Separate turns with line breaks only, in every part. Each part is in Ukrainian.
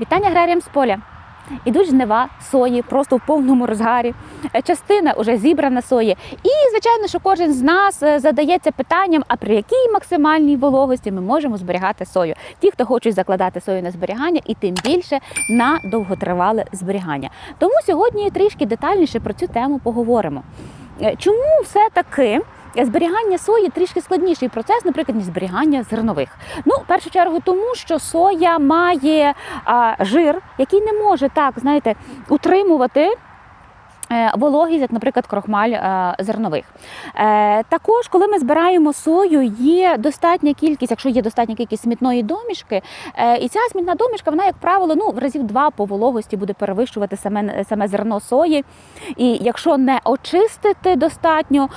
Вітання аграріям з поля. Ідуть жнива сої просто в повному розгарі. Е, Частина вже зібрана сої. І, звичайно, що кожен з нас е, задається питанням, а при якій максимальній вологості ми можемо зберігати сою. Ті, хто хочуть закладати сою на зберігання, і тим більше на довготривале зберігання. Тому сьогодні трішки детальніше про цю тему поговоримо. Е, Чому все-таки зберігання сої трішки складніший процес, наприклад, ніж зберігання зернових? Ну, в першу чергу, тому що соя має а, жир, який не може так, знаєте, утримувати. Е, Вологість, як, наприклад, крохмаль е, зернових. Е, також, коли ми збираємо сою, є достатня кількість, якщо є достатня кількість смітної домішки, і ця смітна домішка, вона, як правило, ну, в разів два по вологості буде перевищувати саме, саме зерно сої. І якщо не очистити достатньо,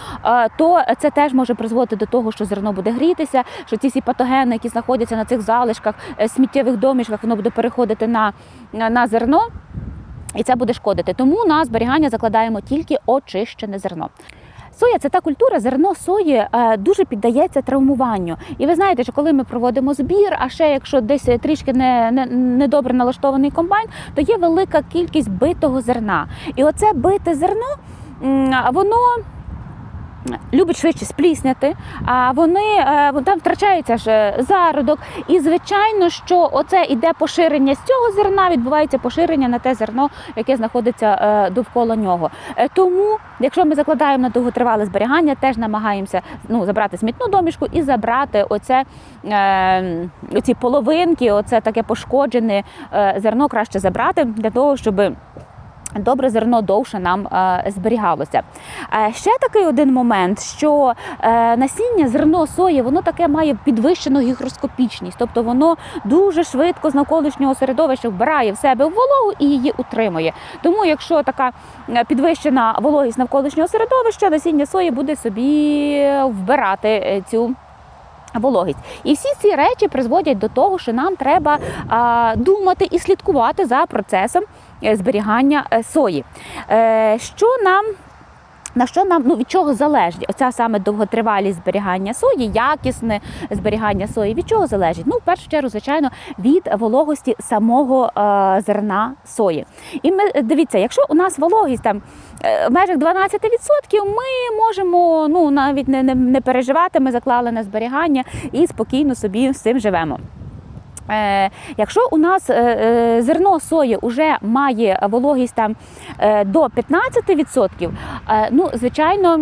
то це теж може призводити до того, що зерно буде грітися, що ці всі патогени, які знаходяться на цих залишках, сміттєвих домішках, воно буде переходити на, на зерно. І це буде шкодити. Тому на зберігання закладаємо тільки очищене зерно. Соя це та культура, зерно сої е, дуже піддається травмуванню. І ви знаєте, що коли ми проводимо збір, а ще якщо десь трішки не, не, не налаштований комбайн, то є велика кількість битого зерна. І оце бите зерно, воно. Любить швидше сплісняти, а вони е, там втрачається ж е, зародок. І звичайно, що оце іде поширення з цього зерна, відбувається поширення на те зерно, яке знаходиться е, довкола нього. Тому, якщо ми закладаємо на довготривале зберігання, теж намагаємося ну, забрати смітну домішку і забрати оце, оці половинки, оце таке пошкоджене зерно краще забрати для того, щоб. Добре зерно довше нам е, зберігалося. Е, ще такий один момент, що е, насіння зерно сої, воно таке має підвищену гігроскопічність, тобто воно дуже швидко з навколишнього середовища вбирає в себе вологу і її утримує. Тому, якщо така підвищена вологість навколишнього середовища, насіння сої буде собі вбирати цю. Вологість і всі ці речі призводять до того, що нам треба а, думати і слідкувати за процесом е, зберігання е, сої. Е, що нам на що нам ну від чого залежить оця саме довготривалість зберігання сої, якісне зберігання сої? Від чого залежить? Ну, в першу чергу, звичайно, від вологості самого е, зерна сої. І ми дивіться, якщо у нас вологість там е, в межах 12%, ми можемо ну навіть не, не, не переживати. Ми заклали на зберігання і спокійно собі з цим живемо. Е, якщо у нас е, е, зерно сої вже має вологість там до 15%, е, ну звичайно,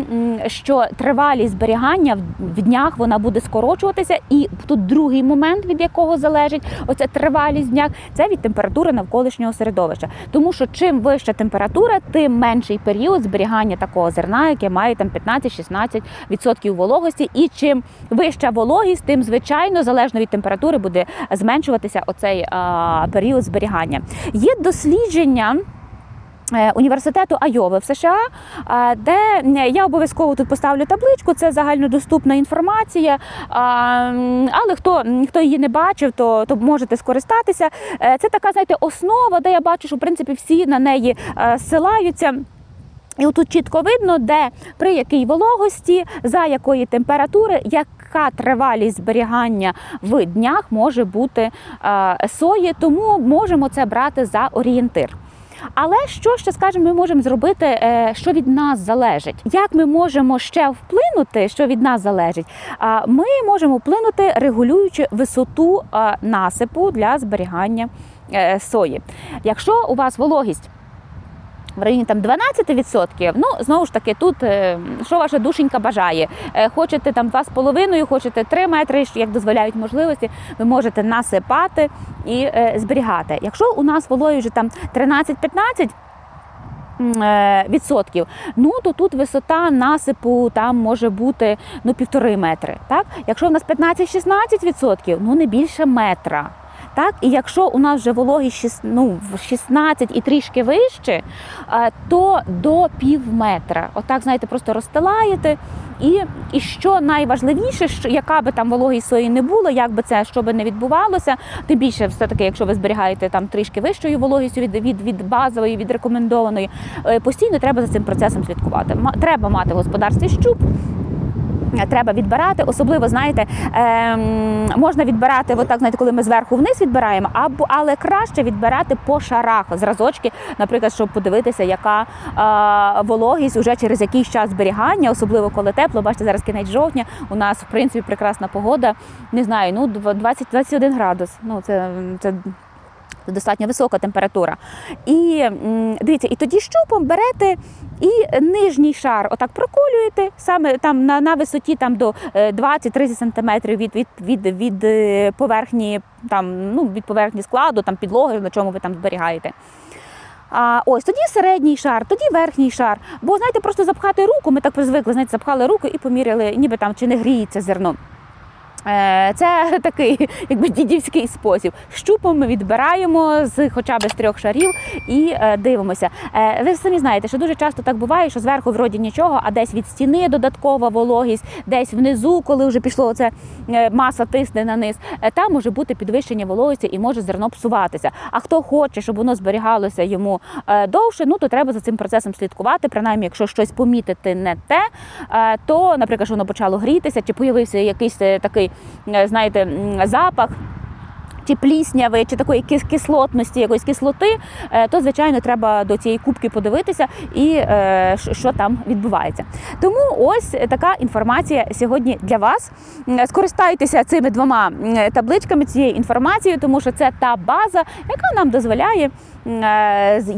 що тривалість зберігання в, днях вона буде скорочуватися. І тут другий момент, від якого залежить оця тривалість в днях, це від температури навколишнього середовища. Тому що чим вища температура, тим менший період зберігання такого зерна, яке має там 15-16% вологості. І чим вища вологість, тим звичайно залежно від температури буде зменшуватися оцей період зберігання. Є дослідження. е, Університету Айови в США, е, де е, я обов'язково тут поставлю табличку, це загальнодоступна інформація. Але хто, хто її не бачив, то, то можете скористатися. Це така, знаєте, основа, де я бачу, що в принципі всі на неї ссилаються. І отут чітко видно, де при якій вологості, за якої температури, яка тривалість зберігання в днях може бути е, сої, тому можемо це брати за орієнтир. Але що ще скажемо, ми можемо зробити, е, що від нас залежить? Як ми можемо ще вплинути, що від нас залежить? Ми можемо вплинути, регулюючи висоту е, насипу для зберігання сої. Якщо у вас вологість в районі там 12%, ну знову ж таки, тут е, що ваша душенька бажає. Е, Хочете там 2,5, хочете 3 метри, як дозволяють можливості, ви можете насипати і е, зберігати. Якщо у нас вологість вже там 13-15%, е, Відсотків, ну то тут висота насипу там може бути ну півтори метри. Так, якщо у нас 15-16 відсотків, ну не більше метра. Так, і якщо у нас вже вологість шіс- ну, в 16 і трішки вище, е, то до пів метра. Отак, знаєте, просто розстилаєте. І, і що найважливіше, що яка би там вологість сої не було, як би це що би не відбувалося, тим більше все таки, якщо ви зберігаєте там трішки вищою вологістю від, від, від базової, від рекомендованої, е, постійно треба за цим процесом слідкувати. Треба мати в господарстві щуп. Треба відбирати, особливо знаєте, ем, можна відбирати отак, знаєте, коли ми зверху вниз відбираємо, або але краще відбирати по шарах зразочки, наприклад, щоб подивитися, яка вологість уже через якийсь час зберігання, особливо коли тепло. Бачите, зараз кінець жовтня. У нас в принципі прекрасна погода. Не знаю, ну 20-21 градус. Ну це, це достатньо висока температура. І дивіться, і тоді щупом берете і нижній шар отак проколюєте, саме там на, на висоті там до е, 20-30 см від, від, від, від е, поверхні, там, ну, від поверхні складу, там підлоги, на чому ви там зберігаєте. А ось тоді середній шар, тоді верхній шар. Бо знаєте, просто запхати руку, ми так призвикли, знаєте, запхали руку і поміряли, ніби там чи не гріється зерно. Е, Це такий якби дідівський спосіб. Щупом ми відбираємо з хоча б з трьох шарів і е, дивимося. Е, ви самі знаєте, що дуже часто так буває, що зверху вроді нічого, а десь від стіни додаткова вологість, десь внизу, коли вже пішло оце маса тисне на низ, там може бути підвищення вологості і може зерно псуватися. А хто хоче, щоб воно зберігалося йому довше, ну то треба за цим процесом слідкувати. Принаймні, якщо щось помітити не те, то, наприклад, що воно почало грітися, чи появився якийсь такий, знаєте, запах. Чи плісняви, чи такої кислотності, якоїсь кислоти, е, то звичайно треба до цієї кубки подивитися і е, що- там відбувається. Тому ось така інформація сьогодні для вас. Скористайтеся цими двома табличками, цією інформацією, тому що це та база, яка нам дозволяє е,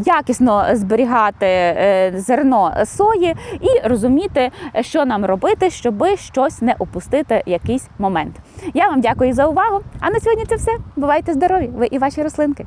якісно зберігати е, зерно сої і розуміти, що нам робити, щоби щось не опустити якийсь момент. Я вам дякую за увагу. А на сьогодні це все. Бувайте здорові! Ви і ваші рослинки.